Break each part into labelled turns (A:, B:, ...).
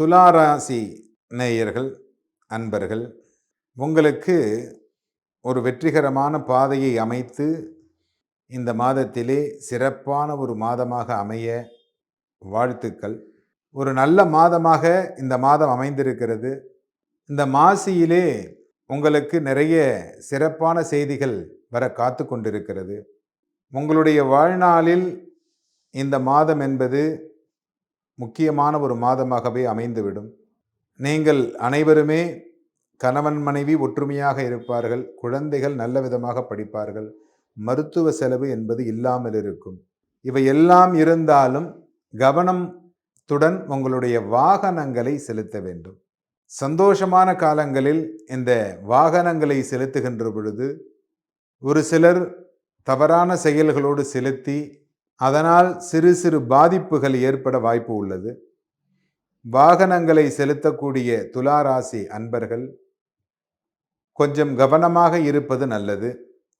A: துலாராசி நேயர்கள் அன்பர்கள் உங்களுக்கு ஒரு வெற்றிகரமான பாதையை அமைத்து இந்த மாதத்திலே சிறப்பான ஒரு மாதமாக அமைய வாழ்த்துக்கள். ஒரு நல்ல மாதமாக இந்த மாதம் அமைந்திருக்கிறது. இந்த மாசியிலே உங்களுக்கு நிறைய சிறப்பான செய்திகள் வர காத்து கொண்டிருக்கிறது. உங்களுடைய வாழ்நாளில் இந்த மாதம் என்பது முக்கியமான ஒரு மாதமாகவே அமைந்துவிடும். நீங்கள் அனைவருமே கணவன் மனைவி ஒற்றுமையாக இருப்பார்கள் குழந்தைகள் நல்ல விதமாக படிப்பார்கள் மருத்துவ செலவு என்பது இல்லாமல் இருக்கும். இவை எல்லாம் இருந்தாலும் கவனத்துடன் உங்களுடைய வாகனங்களை செலுத்த வேண்டும். சந்தோஷமான காலங்களில் இந்த வாகனங்களை செலுத்துகின்ற பொழுது ஒரு சிலர் தவறான செயல்களோடு செலுத்தி அதனால் சிறு சிறு பாதிப்புகள் ஏற்பட வாய்ப்பு உள்ளது. வாகனங்களை செலுத்தக்கூடிய துளாராசி அன்பர்கள் கொஞ்சம் கவனமாக இருப்பது நல்லது.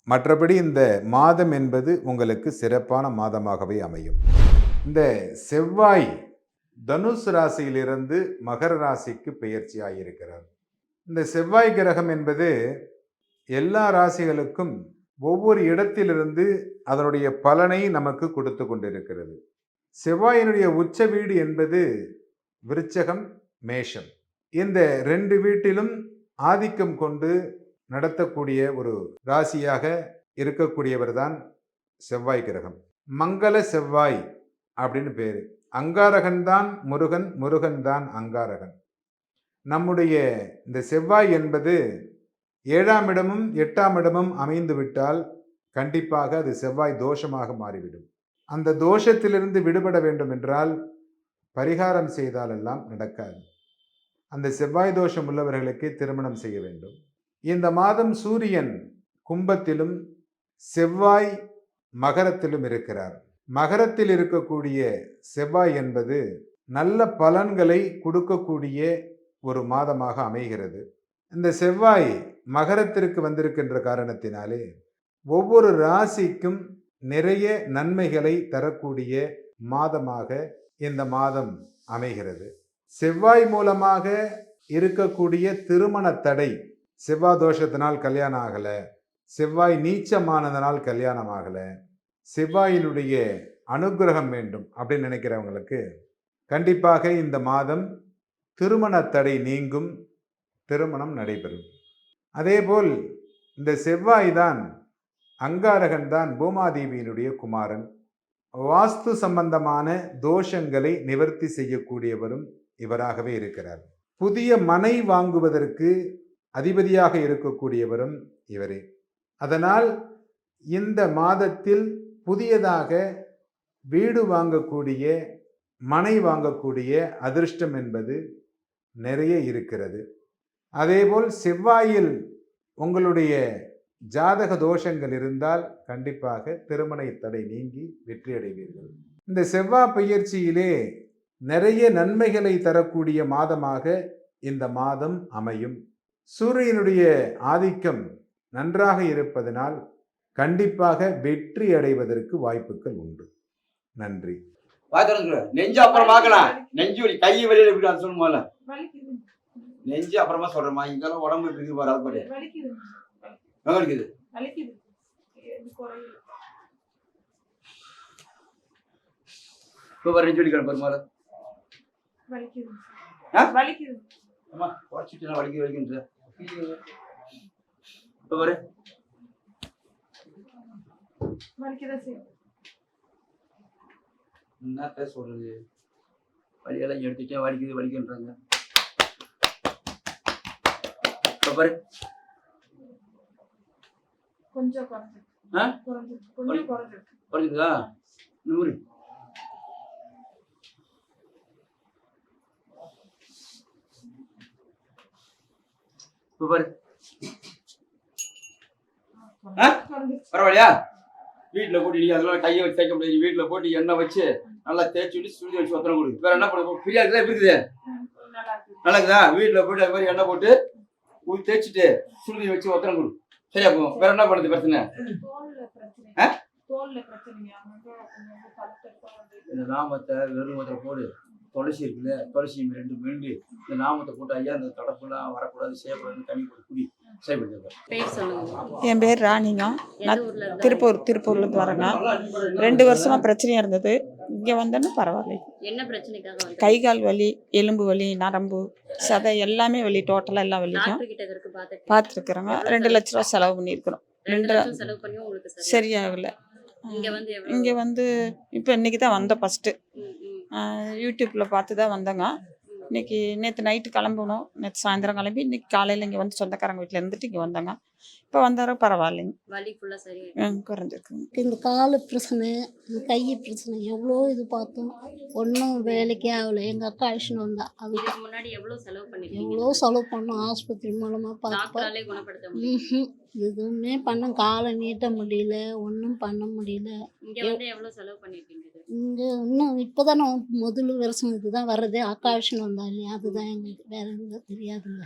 A: மற்றபடி இந்த மாதம் என்பது உங்களுக்கு சிறப்பான மாதமாகவே அமையும். இந்த செவ்வாய் தனுஷ் ராசியிலிருந்து மகர ராசிக்கு பெயர்ச்சியாயிருக்கிறார் இந்த செவ்வாய் கிரகம் என்பது எல்லா ராசிகளுக்கும் ஒவ்வொரு இடத்திலிருந்து அதனுடைய பலனை நமக்கு கொடுத்து கொண்டிருக்கிறது. செவ்வாயினுடைய உச்ச வீடு என்பது விருச்சகம் மேஷம். இந்த ரெண்டு வீட்டிலும் ஆதிக்கம் கொண்டு நடத்தக்கூடிய ஒரு ராசியாக இருக்கக்கூடியவர் தான் செவ்வாய் கிரகம். மங்கள செவ்வாய் அப்படின்னு பேர். அங்காரகன் தான் முருகன் முருகன் தான் அங்காரகன். நம்முடைய இந்த செவ்வாய் என்பது ஏழாம் இடமும் எட்டாம் இடமும் அமைந்து விட்டால் கண்டிப்பாக அது செவ்வாய் தோஷமாக மாறிவிடும். அந்த தோஷத்திலிருந்து விடுபட வேண்டும் என்றால் பரிகாரம் செய்தாலெல்லாம் நடக்காது. அந்த செவ்வாய் தோஷம் உள்ளவர்களுக்கு திருமணம் செய்ய வேண்டும். இந்த மாதம் சூரியன் கும்பத்திலும் செவ்வாய் மகரத்திலும் இருக்கிறார். மகரத்தில் இருக்கக்கூடிய செவ்வாய் என்பது நல்ல பலன்களை கொடுக்கக்கூடிய ஒரு மாதமாக அமைகிறது. இந்த செவ்வாய் மகரத்திற்கு வந்திருக்கின்ற காரணத்தினாலே ஒவ்வொரு ராசிக்கும் நிறைய நன்மைகளை தரக்கூடிய மாதமாக இந்த மாதம் அமைகிறது. செவ்வாய் மூலமாக இருக்கக்கூடிய திருமண தடை செவ்வாய் தோஷத்தினால் கல்யாணம் ஆகலை செவ்வாய் நீச்சமானதனால் கல்யாணம் ஆகலை செவ்வாயினுடைய அனுகிரகம் வேண்டும் அப்படின்னு நினைக்கிறவங்களுக்கு கண்டிப்பாக இந்த மாதம் திருமண தடை நீங்கும் திருமணம் நடைபெறும். அதேபோல் இந்த செவ்வாய் தான் அங்காரகன் தான் பூமாதேவியினுடைய குமாரன். வாஸ்து சம்பந்தமான தோஷங்களை நிவர்த்தி செய்யக்கூடியவரும் இவராகவே இருக்கிறார். புதிய மனை வாங்குவதற்கு அதிபதியாக இருக்கக்கூடியவரும் இவரே. அதனால் இந்த மாதத்தில் புதியதாக வீடு வாங்கக்கூடிய மனை வாங்கக்கூடிய அதிர்ஷ்டம் என்பது நிறைய இருக்கிறது. அதேபோல் செவ்வாயில் உங்களுடைய ஜாதக தோஷங்கள் இருந்தால் கண்டிப்பாக திருமண தடை நீங்கி வெற்றி அடைவீர்கள். இந்த செவ்வாய் பயிற்சியிலே நிறைய நன்மைகளை தரக்கூடிய மாதமாக இந்த மாதம் அமையும். சூரியனுடைய ஆதிக்கம் நன்றாக இருப்பதனால் கண்டிப்பாக வெற்றி அடைவதற்கு வாய்ப்புகள் உண்டு. நன்றி.
B: நெஞ்சு அப்புறம் பார்க்கலாம் நெஞ்சு வலி கை வலியில எப்படி அது சொல்லுமா நெஞ்சு அப்புறமா சொல்றேம்மா. இங்கெல்லாம் உடம்பு இருக்குது
C: வலிக்குது.
B: இப்போ பாரு நெஞ்சு வலிக்கிறேன் பெருமாள்
C: வலிக்குது.
B: அம்மா உடச்சிட்டு வலிக்க வலிக்கின்ற இப்போ என்ன பேச சொல்றது? வலியெல்லாம் எடுத்துட்டேன் வலிக்குது வலிக்குன்றாங்க இப்போ பாரு.
C: கொஞ்சம் குறைஞ்சிருக்கு.
B: ஆ?
C: குறைஞ்சிருக்கு. கொஞ்சம் குறைஞ்சிருக்கு.
B: குறைஞ்சுதா நூறு இப்போ பாரு. பரவாயில்லையா? வீட்டில் போட்டு நீ அதெல்லாம் கையை வச்சு தைக்க முடியாது. வீட்டில் போட்டு எண்ணெய் வச்சு நல்லா தேய்ச்சி விட்டு சுடுதி வச்சு ஒத்தனை கொடு. வேற என்ன பண்ண ஃப்ரீயா இருக்குதா இருக்குது?
C: நல்லா இருக்கு
B: நல்லா இருக்குதா? வீட்டில் போட்டு அது மாதிரி எண்ணெய் போட்டு தேய்ச்சிட்டு சுடுதி வச்சு ஒத்தனை கொடு. சரியா போ வேற என்ன பண்ணுது பிரச்சனை? இந்த நாமத்தை வெறும் ஒருத்தர் போடு. துளசி இருக்குல்ல துளசி ரெண்டு மெண்டு இந்த நாமத்தை போட்டு ஐயா இந்த தடப்புலாம் வரக்கூடாது செய்யக்கூடாது தண்ணி போட்டு குடி.
C: என் பேர் ராணிங்க நான்
D: ஊர்ல இருந்தா?
C: திருப்பூர் திருப்பூர்லேருந்து வரேங்க ரெண்டு வருஷமா பிரச்சனையா இருந்தது. இங்கே வந்தேன்னா பரவாயில்ல.
D: என்ன பிரச்சனைக்காக
C: கை கால் வலி எலும்பு வலி நரம்பு சதை எல்லாமே வலி டோட்டலாக எல்லா வலிக்கும். பார்த்துருக்குறோங்க ரெண்டு லட்ச ரூபா செலவு பண்ணியிருக்கிறோம்.
D: ரெண்டு
C: சரியாகல.
D: இங்க வந்து
C: இப்போ இன்னைக்கு தான் வந்தோம் ஃபஸ்ட்டு. யூடியூப்பில் பார்த்து தான் வந்தோங்க. இன்னைக்கு நேற்று நைட்டு கிளம்பணும். நேற்று சாயந்தரம் கிளம்பி இன்னைக்கு காலையில் இங்கே வந்து சொந்தக்காரங்க வீட்டில் இருந்துட்டு இங்கே வந்தோங்க. இப்போ வந்தார பரவாயில்லைங்க.
D: வலி ஃபுல்லா சரி
C: குறைஞ்சிருக்குங்க.
E: இந்த காலு பிரச்சனை இந்த கை பிரச்சனை எவ்வளோ இது பார்த்தோம். ஒன்றும் வேலைக்கே ஆகலை. எங்கள் அக்கா அழிச்சுன்னு வந்தா. அது
D: இதுக்கு முன்னாடி எவ்வளவு செலவு பண்ணிருக்கீங்க?
E: எவ்வளோ செலவு பண்ணோம் ஆஸ்பத்திரி மூலமாக பார்த்தப்ப எதுவுமே பண்ண காலை நீட்ட முடியல ஒன்றும் பண்ண முடியல.
D: இங்க வந்து எவ்வளவு செலவு பண்ணிருக்கீங்க இது?
E: இங்கே இன்னும் இப்போ தான் முதல் வருஷம் இதுதான் வர்றதே அழிச்சுன்னு வந்தா இல்லையா அதுதான் எங்களுக்கு. வேற எதுவும் தெரியாதுங்க.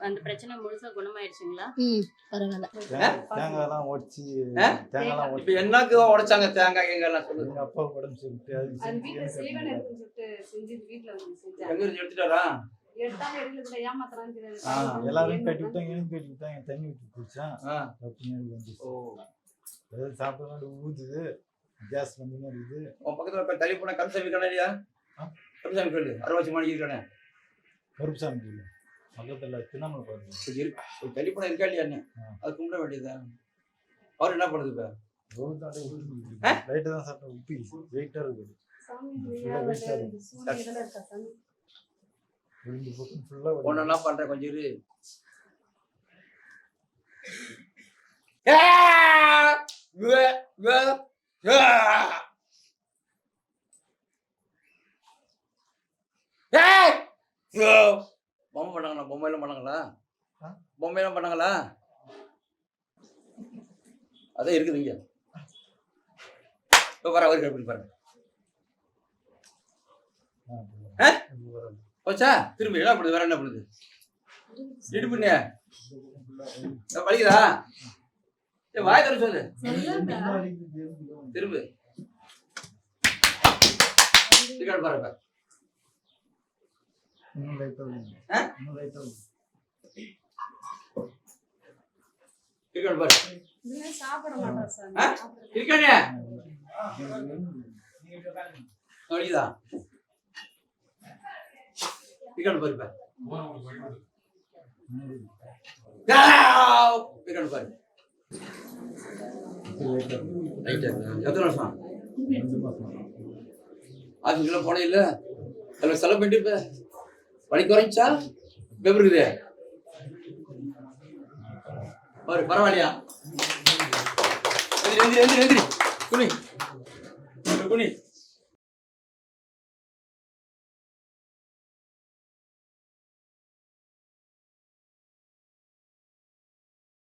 D: அந்த பிரச்சனை முழுசா குணமாயிடுச்சுங்களா?
E: ம் பரவாயில்ல.
F: தேங்காய்லாம் உடச்சி? தேங்காய்லாம்
B: இப்ப
F: உடச்சி.
B: என்னக்கு உடைச்சாங்க தேங்காய்? எங்க எல்லாம் சொல்லுங்க.
F: அப்பா உடம்பு சொல்லிட்டு அது செஞ்சு எனக்கு
B: எங்க இருந்து எடுத்துட்டாரா
F: எல்லாரும் கட்டி விட்டாங்க எனக்கு கட்டி விட்டாங்க. தண்ணி ஊற்றி குடிச்சேன் வந்துச்சு
B: ஓ.
F: ஏதாவது சாப்பிட்டா ஊத்துது. கேஸ் வந்து மாதிரி இருக்குது?
B: உன் பக்கத்துல இப்ப தள்ளி போன கருசாமி
F: ஆ?
B: கருசாமி சொல்லு அறுபத்தி மணிக்கு இருக்கானே?
F: கருப்புசாமி கோயில். பக்கத்தில் திருவண்ணாமலை பாருங்க
B: இருக்கு. தள்ளி போன இருக்கா இல்லையா. அது கும்பிட வேண்டியதா? அவர் என்ன பண்ணுது இப்ப?
F: லைட்டாக தான் சாப்பிட்டேன் உப்பி. வெயிட்டாக இருக்குது
B: ஒன்னெல்லாம் பண்றேன் கொஞ்சம் இரு. பொம்மை பண்ணாங்களா? பொம்மையெல்லாம் பண்ணாங்களா? பொம்மையெல்லாம் பண்ணாங்களா? அதான் இருக்குது இங்க. இப்போ வர அவருக்கு எப்படி பாருங்க? போச்சா? திரும்பி என்ன பண்ணுது வேற என்ன? பண்ணுது இடுப்புண்ணே வலிக்குதா வாய் தர சொல்லு. திரும்பு. டிக்கெட் பாருங்க
F: இன்னும்
B: டிக்கெட் பாரு. சாப்பிட மாட்டேன் வலிக்குதா? டிக்கெட் பாரு ஆவ்! டிக்கெட் பாரு ரைட் எத்தனை வருஷம்? ஆஃபீஸ்ல போனே இல்ல அதில் செலவு பண்ணிட்டு இப்ப வலி குறைஞ்சா எப்படி இருக்குது? பாரு பரவாயில்லையா? எந்திரி எந்திரி எந்திரி எந்திரி. குனி. குனி.